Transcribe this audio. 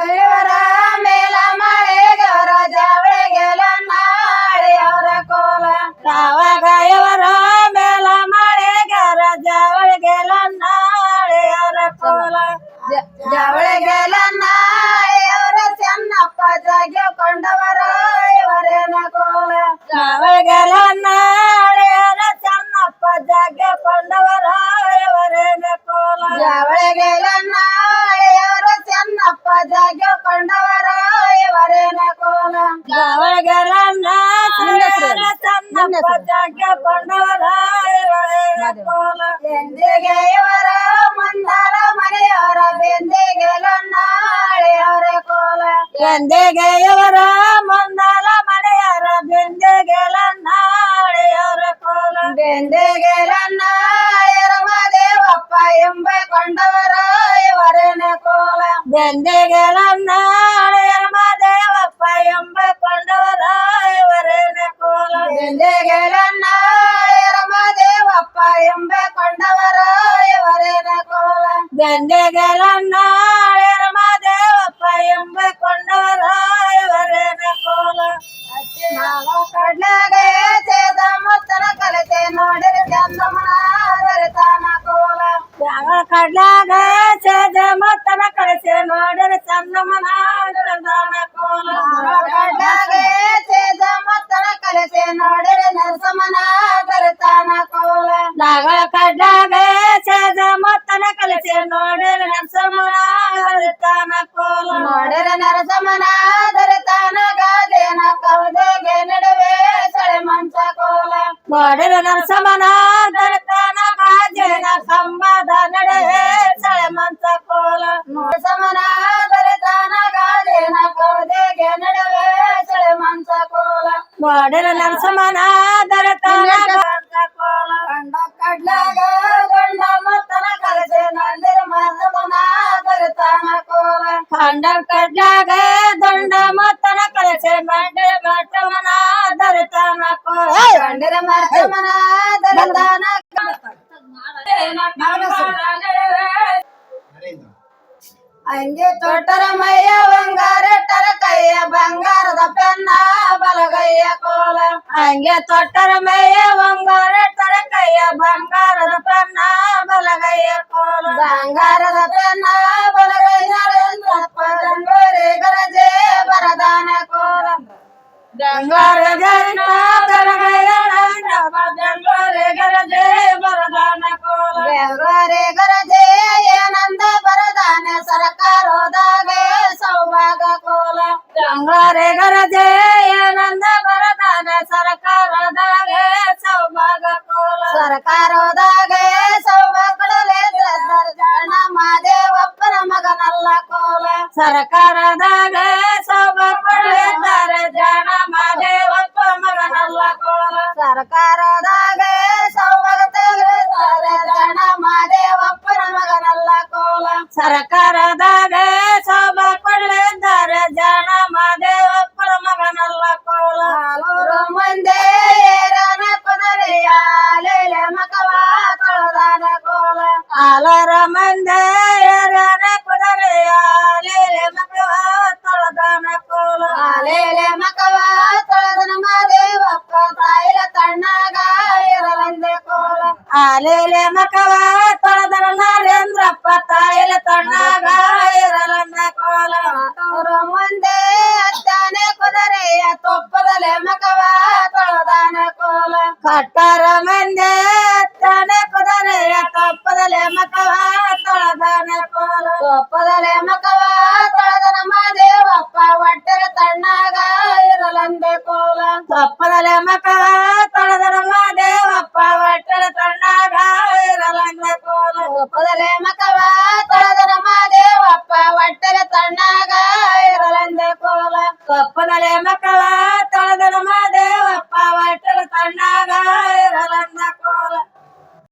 ದೇವರ ಮೇಲ ಮಳೆಗವರ ಜಾವಳಿಗೆಲ ನಾಳೆಯವರ ಕೋಲ ರಾವಗಾಯವರ ಮೇಲ ಮಳೆಗರ ಜಾವಳಿಗೆಲ ನಾಳೆಯವರ ಕೋಲ ಜಾವಳಿಗೆಲ ನಾಳೆಯವರ ಚೆನ್ನಪ್ಪ ಜಾಗ್ಯ ಕೊಂಡವರ ಚೆನ್ನಪ್ಪ ಜಾಗ್ಯ ಕೊಂಡವರ ಇವರೇನ ಕೋಲ ಎಂದಿಗೆ ಇವರ ಮಂದಾರ ಮನೆಯವರ ಬೆಂದಿಗೆಲ ನಾಳೆಯವರ ಕೋಲ ಎಂದಿಗೆ ಇವರ ಮಂದಾರ ಮನೆಯವರ ಬೆಂದಿಗೆಲ ನಾಳೆಯವರ ಕೋಲ ಬೆಂದಿಗೆಲ ನಾಳೆಯರ ಮದೇವಪ್ಪ ಎಂಬ ಕೊಂಡವರ ಇವರೇನೆ ಕೋಲ ಬೆಂದಿಗೆಲ ನಾಳೆಯರ ಎಂಬ ಕೊಂಡವರ ಇವರೇನೆ ಕೋಲ ಬೆಂದಿಗೆಲ ನಾಳೆಯರ ಮದೇವಪ್ಪ ಎಂಬ ಕೊಂಡವರ ಇವರೇನೆ ಕೋಲ ಕಡ್ಲಾಗೆ ಚೇದ ಮುತ್ತನ ಕಲಿತೆ ನೋಡಿದ ಚಂದಮನ ತಾನ ಕೋಲ ಯಾವ ಕಡ್ಲಾಗ ಚೇದ ಮುತ್ತನ ಕಲಿತೆ ನೋಡಿದ ಚಂದಮನ ತಾನ ಕೋಲ ಕಡ್ಲಾಗೆ మడర నరసమనాదరతాన కోల. మడర నరసమనాదరతాన గాదేన కవదగే నడవే సడ మంచ కోల. మడర నరసమనాదరతాన గాదేన సంబద నడవే సడ మంచ కోల. నరసమనాదరతాన గాదేన కవదగే నడవే సడ మంచ కోల. మడర నరసమనాదరతాన గాదేన కవదగే నడవే కోల. కండ ಹಂಗೆ ತೊಟ್ಟರ ಮೈಯ ಬಂಗಾರಟ್ಟರ ಕೈಯ ಬಂಗಾರದ ಪೆನ್ನ ಬಲಗೈಯ ಕೋಲ ಹಂಗೆ ತೊಟ್ಟರ ಮೈಯ ಬಂಗಾರಟ್ಟರ ಕೈಯ ಬಂಗಾರದ ಪೆನ್ನ ಬಲಗೈಯ ಕೋಲ ಬಂಗಾರದ ಪೆನ್ನ ಬಲಗೈ ಗಂಗಾರೆ ಗರಜೆ ಏನಂದ ಬರದಾನ ಸರ್ಕಾರದಾಗೆ ಸೌಭಾಗ ಕೋಲ ಸರ್ಕಾರದಾಗೆ ಸೌಭಾಗ ಕೊಡಲೆ ಜನ ಮಾದೇವಪ್ಪನ ಮಗನಲ್ಲ ಕೋಲ ಸರ್ಕಾರದಾಗೆ ಸೌಭಾಗ ಕೊಡಲಿದ್ದಾರೆ ಜನ ಮಾದೇವಪ್ಪ ಮಗನಲ್ಲ ಕೋಲ ಸರ್ಕಾರದಾಗೆ ಸೌಭಾಗ ತೆಗೆದಿದ್ದಾರೆ ಜನ ಮಾದೇವಪ್ಪನ ಮಗನಲ್ಲ ಕೋಲ ಸರ್ಕಾರದಾಗೆ ಆಲೇಲೆ ಮಕವ ತೊಳೆದನ ನರೇಂದ್ರಪ್ಪ ತಾಯಿಲ ತಣ್ಣಗ ಇರಲಂದೆ ಕೋಲ ಅವರು ಮುಂದೆ ಅತ್ತಾನೆ ಕುದುರೆಯ ತೊಪ್ಪದಲೆ ಮಕವ ತೊಳೆದಾನ ಕೋಲ ಕಟ್ಟಾರ ಗೊಪ್ಪದಲೆಮಕವ ತಳದನ ಮಾದೇವಪ್ಪ ಒಟ್ಟರ ತಣ್ಣಾಗ ಇರಲಂದೆ ಕೋಲ ಗೊಪ್ಪದಲೆಮಕವ ತಳದನ ಮಾದೇವಪ್ಪ ಒಟ್ಟರ ತಣ್ಣಾಗ ಇರಲಂದೆ ಕೋಲ ಗೊಪ್ಪದಲೆಮಕವ ತಳದನ ಮಾದೇವಪ್ಪ ಒಟ್ಟರ ತಣ್ಣಾಗ ಇರಲಂದೆ ಕೋಲ ಗೊಪ್ಪದಲೆಮಕವ ತಳದನ ಮಾದೇವಪ್ಪ ಒಟ್ಟರ ತಣ್ಣಾಗ